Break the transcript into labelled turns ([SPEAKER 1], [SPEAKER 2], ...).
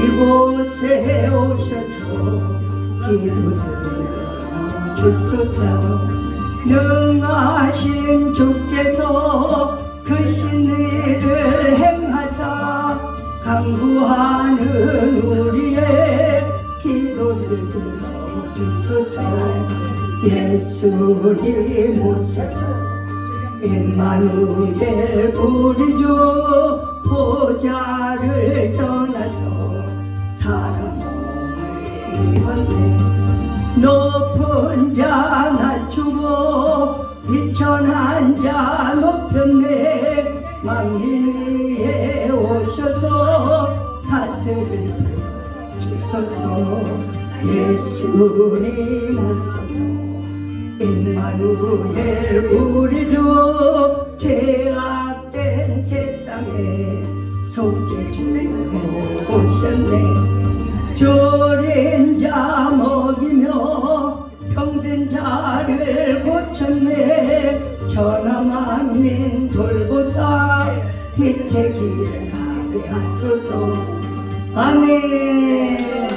[SPEAKER 1] 이곳에 오셔서 기도를 주소서 능하신 주께서 그 신의를 행하사 강구하는 우리의 기도를 들어 주소서 예수님 오셔서 임마누엘 우리 주 보좌를 떠나서 사람 입었네 높은 자 낮추고 비천한 자 높였네 망린 위에 오셔서 사슬을 주소서. 예수님 오소서. 임마누엘 우리 주 죄악된 세상에 속죄 주로 오셨네 졸인 자 먹이며 병든 자를 고쳤네. 천하만민 돌보사 빛의 길을 가게 하소서. 아멘